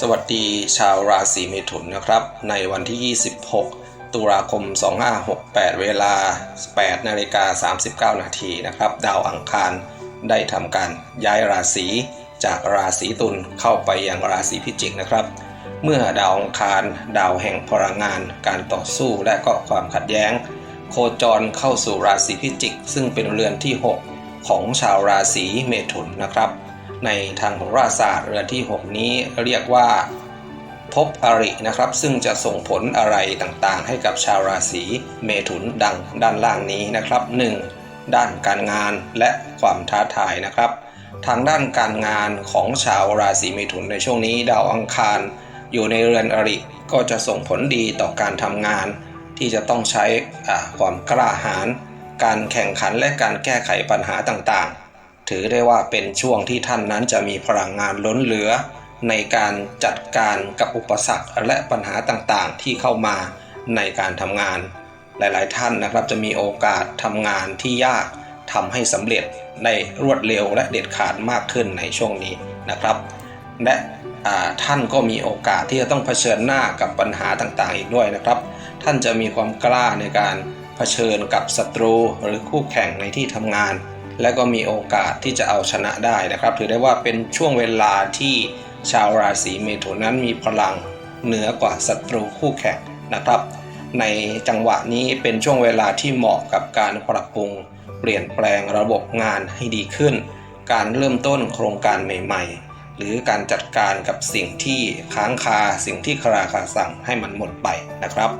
สวัสดีชาวราศีเมถุนนะครับ ในวันที่ 26 ตุลาคม 2568 เวลา 8 นาฬิกา 39 นาทีนะครับ ดาวอังคารได้ทำการย้ายราศีจากราศีตุลเข้าไปยังราศีพิจิกนะครับ เมื่อดาวอังคาร ดาวแห่งพลังงาน การต่อสู้และก็ความขัดแย้ง โคจรเข้าสู่ราศีพิจิก ซึ่งเป็นเรือนที่ 6 ของชาวราศีเมถุนนะครับ ในทางโหราศาสตร์เรือนที่ 6 นี้เรียกว่าภพอรินะครับ ซึ่งจะส่งผลอะไรต่างๆ ให้กับชาวราศีเมถุนดังด้านล่างนี้นะครับ 1. ด้านการงานและความท้าทายนะครับ ทางด้านการงานของชาวราศีเมถุนในช่วงนี้ดาวอังคาร อยู่ในเรือนอริก็จะส่งผลดีต่อการทำงาน ที่จะต้องใช้ความกล้าหาญการแข่งขันและการแก้ไขปัญหาต่างๆ ถือได้ว่าเป็นช่วงที่ท่านนั้นจะมีพลังงานล้นเหลือ ในการจัดการกับอุปสรรคและปัญหาต่างๆ ที่เข้ามาในการทำงาน หลายๆ ท่านนะครับจะมีโอกาสทำงานที่ยากทำให้สำเร็จได้รวดเร็วและเด็ดขาดมากขึ้นในช่วงนี้นะครับ และท่านก็มีโอกาสที่จะต้องเผชิญหน้ากับปัญหาต่างๆ อีกด้วยนะครับ ท่านจะมีความกล้าในการเผชิญกับศัตรูหรือคู่แข่งในที่ทำงาน และก็มีโอกาสที่จะเอาชนะได้นะครับ ถือได้ว่าเป็นช่วงเวลาที่ชาวราศีเมถุนนั้นมีพลังเหนือกว่าศัตรูคู่แข่งนะครับ ในจังหวะนี้เป็นช่วงเวลาที่เหมาะกับการปรับปรุง เปลี่ยนแปลงระบบงานให้ดีขึ้น การเริ่มต้นโครงการใหม่ ๆ หรือการจัดการกับสิ่งที่ค้างคาสิ่งที่คราคาสั่งให้มันหมดไปนะครับ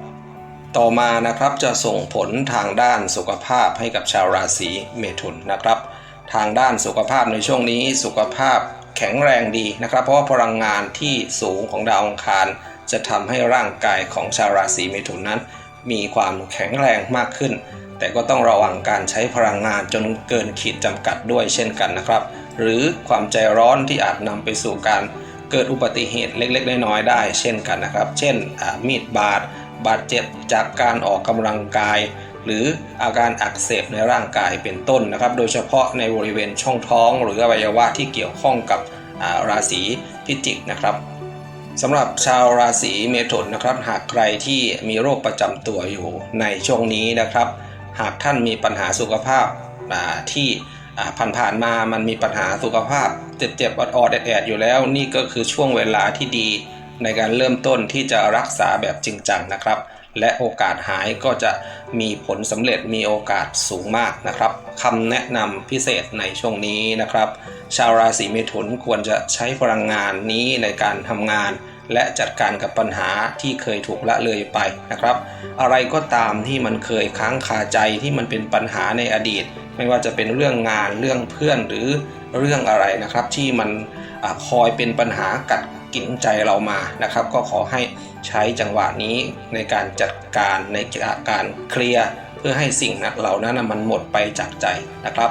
ต่อมานะครับจะส่งผลทางด้านสุขภาพให้กับชาวราศีเมถุนนะครับ ทางด้านสุขภาพในช่วงนี้สุขภาพแข็งแรงดีนะครับ เพราะว่าพลังงานที่สูงของดาวอังคาร จะทำให้ร่างกายของชาวราศีเมถุนนั้น มีความแข็งแรงมากขึ้น แต่ก็ต้องระวังการใช้พลังงานจนเกินขีดจำกัดด้วยเช่นกันนะครับ หรือความใจร้อนที่อาจนำไปสู่การเกิดอุบัติเหตุเล็กๆ น้อยๆได้ เช่นกันนะครับ เช่นมีดบาด บาดเจ็บจากการออกกำลังกาย หรืออาการอักเสบในร่างกายเป็นต้นนะครับ โดยเฉพาะในบริเวณช่องท้อง หรืออวัยวะที่เกี่ยวข้องกับาราศีพิจิกนะครับสำหรับชาวราศีเมถุนนะครับหากใครที่มีโรคประจำตัวอยู่ในช่วงนี้นะครับ หากท่านมีปัญหาสุขภาพาที่ผ่านๆมามันมีปัญหาสุขภาพเจ็บๆอดๆแอดๆอยู่แล้ว นี่ก็คือช่วงเวลาที่ดี ในการเริ่มต้นที่จะรักษาแบบจริงจังนะครับ และโอกาสหายก็จะมีผลสำเร็จมีโอกาสสูงมากนะครับคำแนะนำพิเศษในช่วงนี้นะครับ ชาวราศีเมถุนควรจะใช้พลังงานนี้ในการทำงาน และจัดการกับปัญหาที่เคยถูกละเลยไปนะครับ อะไรก็ตามที่มันเคยค้างคาใจที่มันเป็นปัญหาในอดีต ไม่ว่าจะเป็นเรื่องงานเรื่องเพื่อนหรือเรื่องอะไรนะครับ ที่มันอคอยเป็นปัญหากัด กินใจเรามานะครับ ก็ขอให้ใช้จังหวะนี้ในการจัดการในการเคลียร์เพื่อให้สิ่งนั้นเหล่านั้นมันหมดไปจากใจนะครับ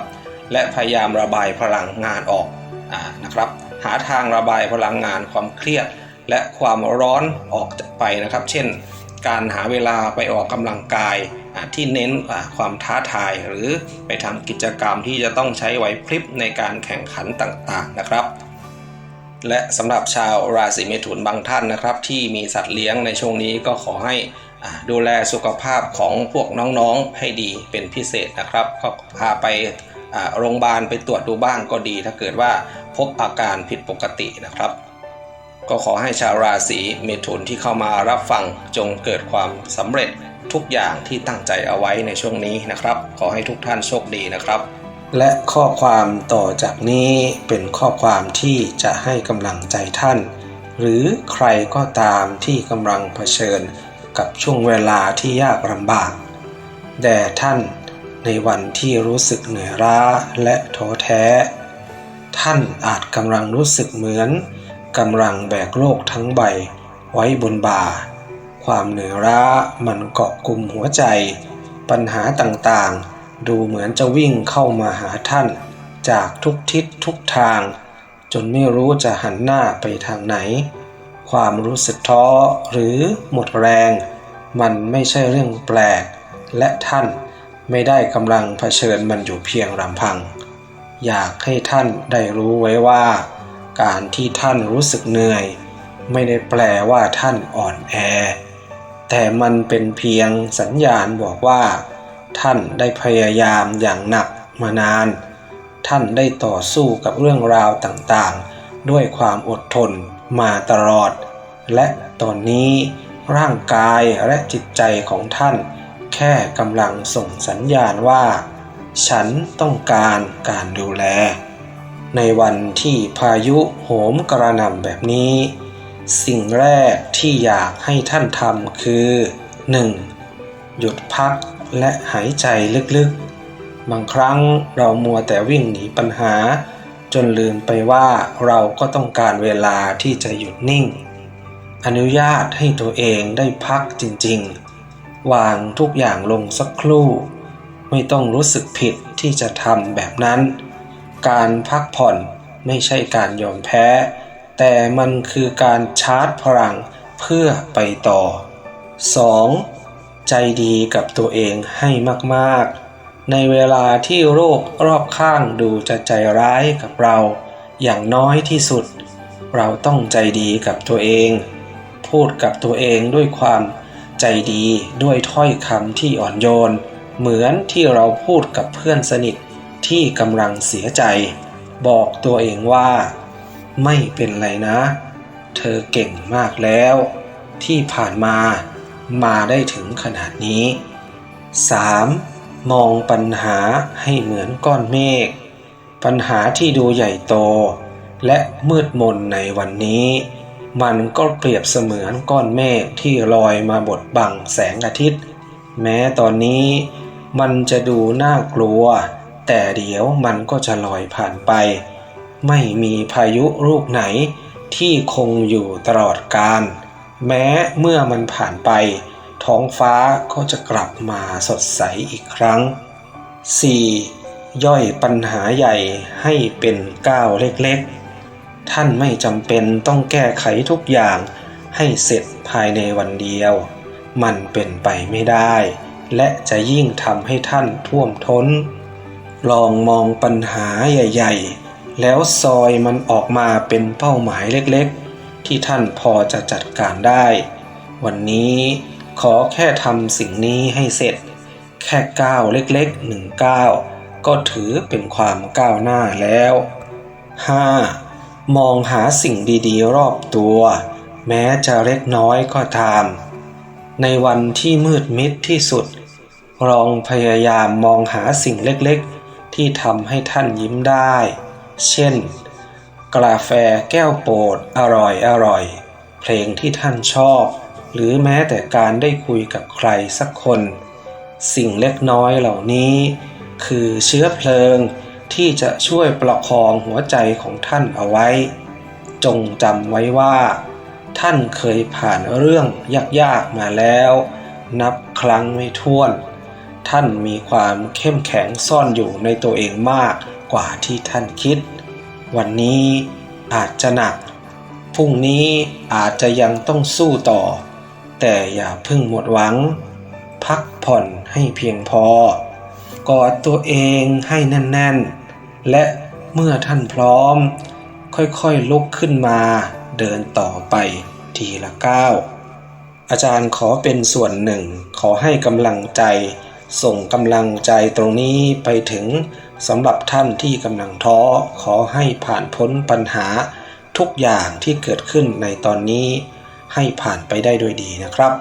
และพยายามระบายพลังงานออกอนะครับ หาทางระบายพลังงานความเครียด และความร้อนออกไปนะครับ เช่น การหาเวลาไปออกกำลังกายที่เน้นความท้าทายหรือไปทำกิจกรรมที่จะต้องใช้ไหวพริบในการแข่งขันต่างๆนะครับ และสำหรับชาวราศีเมถุนบางท่านนะครับ ที่มีสัตว์เลี้ยงในช่วงนี้ก็ขอให้ดูแลสุขภาพของพวกน้องๆให้ดีเป็นพิเศษนะครับก็พาไปโรงพยาบาลไปตรวจดูบ้างก็ดี ถ้าเกิดว่าพบอาการผิดปกตินะครับ ก็ขอให้ชาวราศีเมถุนที่เข้ามารับฟังจงเกิดความสำเร็จทุกอย่างที่ตั้งใจเอาไว้ในช่วงนี้นะครับ ขอให้ทุกท่านโชคดีนะครับ และข้อความต่อจากนี้เป็นข้อความที่จะให้กำลังใจท่าน หรือใครก็ตามที่กำลังเผชิญกับช่วงเวลาที่ยากลำบาก แด่ท่านในวันที่รู้สึกเหนื่อยล้าและท้อแท้ ท่านอาจกำลังรู้สึกเหมือนกำลังแบกโลกทั้งใบไว้บนบ่า ความเหนื่อยล้ามันเกาะกลุ่มหัวใจ ปัญหาต่างๆ ดูเหมือนจะวิ่งเข้ามาหาท่าน จากทุกทิศทุกทาง จนไม่รู้จะหันหน้าไปทางไหน ความรู้สึกท้อหรือหมดแรง มันไม่ใช่เรื่องแปลก และท่านไม่ได้กำลังเผชิญมันอยู่เพียงลำพัง อยากให้ท่านได้รู้ไว้ว่า การที่ท่านรู้สึกเหนื่อย ไม่ได้แปลว่าท่านอ่อนแอ แต่มันเป็นเพียงสัญญาณบอกว่า ท่านได้พยายามอย่างหนักมานาน ท่านได้ต่อสู้กับเรื่องราวต่างๆ ด้วยความอดทนมาตลอด และตอนนี้ร่างกายและจิตใจของท่าน แค่กำลังส่งสัญญาณว่า ฉันต้องการการดูแล ในวันที่พายุโหมกระหน่ำแบบนี้ สิ่งแรกที่อยากให้ท่านทำคือ 1. หยุดพัก และหายใจลึกๆ บางครั้งเรามัวแต่วิ่งหนีปัญหา จนลืมไปว่าเราก็ต้องการเวลาที่จะหยุดนิ่ง อนุญาตให้ตัวเองได้พักจริงๆ วางทุกอย่างลงสักครู่ ไม่ต้องรู้สึกผิดที่จะทำแบบนั้น การพักผ่อนไม่ใช่การยอมแพ้ แต่มันคือการชาร์จพลังเพื่อไปต่อ 2. ใจดีกับตัวเองให้มากๆ ในเวลาที่โรครอบข้างดูจะใจร้ายกับเรา อย่างน้อยที่สุด เราต้องใจดีกับตัวเอง พูดกับตัวเองด้วยความใจดีด้วยถ้อยคำที่อ่อนโยน เหมือนที่เราพูดกับเพื่อนสนิทที่กำลังเสียใจ บอกตัวเองว่า ไม่เป็นไรนะ เธอเก่งมากแล้ว ที่ผ่านมา มาได้ถึงขนาดนี้ 3. มองปัญหาให้เหมือนก้อนเมฆ ปัญหาที่ดูใหญ่โต และมืดมนในวันนี้ มันก็เปรียบเสมือนก้อนเมฆที่ลอยมาบดบังแสงอาทิตย์ แม้ตอนนี้มันจะดูน่ากลัว แต่เดี๋ยวมันก็จะลอยผ่านไป ไม่มีพายุลูกไหนที่คงอยู่ตลอดกาล แม้เมื่อมันผ่านไป ท้องฟ้าก็จะกลับมาสดใสอีกครั้ง 4. ย่อยปัญหาใหญ่ให้เป็นก้าวเล็กๆ ท่านไม่จำเป็นต้องแก้ไขทุกอย่างให้เสร็จภายในวันเดียว มันเป็นไปไม่ได้ และจะยิ่งทำให้ท่านท่วมท้น ลองมองปัญหาใหญ่ ๆ แล้วซอยมันออกมาเป็นเป้าหมายเล็กๆ ที่ท่านพอจะจัดการได้ วันนี้ขอแค่ทำสิ่งนี้ให้เสร็จ แค่ก้าวเล็กๆหนึ่งก้าวก็ถือเป็นความก้าวหน้าแล้ว 5. มองหาสิ่งดีๆ รอบตัว แม้จะเล็กน้อยก็ตาม ในวันที่มืดมิดที่สุด ลองพยายามมองหาสิ่งเล็กๆ ที่ทำให้ท่านยิ้มได้ เช่น กาแฟแก้วโปรดอร่อยอร่อย เพลงที่ท่านชอบ หรือแม้แต่การได้คุยกับใครสักคน สิ่งเล็กน้อยเหล่านี้ คือเชื้อเพลิงที่จะช่วยประคองหัวใจของท่านเอาไว้ จงจำไว้ว่า ท่านเคยผ่านเรื่องยากๆมาแล้ว นับครั้งไม่ถ้วน ท่านมีความเข้มแข็งซ่อนอยู่ในตัวเองมากกว่าที่ท่านคิด วันนี้อาจจะหนัก พรุ่งนี้อาจจะยังต้องสู้ต่อ แต่อย่าพิ่งหมดหวัง พักผ่อนให้เพียงพอกอดตัวเองให้แน่นๆ และเมื่อท่านพร้อม ค่อยๆลุกขึ้นมาเดินต่อไปทีละก้าวอาจารย์ขอเป็นส่วนหนึ่งขอให้กำลังใจ ส่งกำลังใจตรงนี้ไปถึงสำหรับท่านที่กำลังท้อขอให้ผ่านพ้นปัญหาทุกอย่างที่เกิดขึ้นในตอนนี้ให้ผ่านไปได้ด้วยดีนะครับ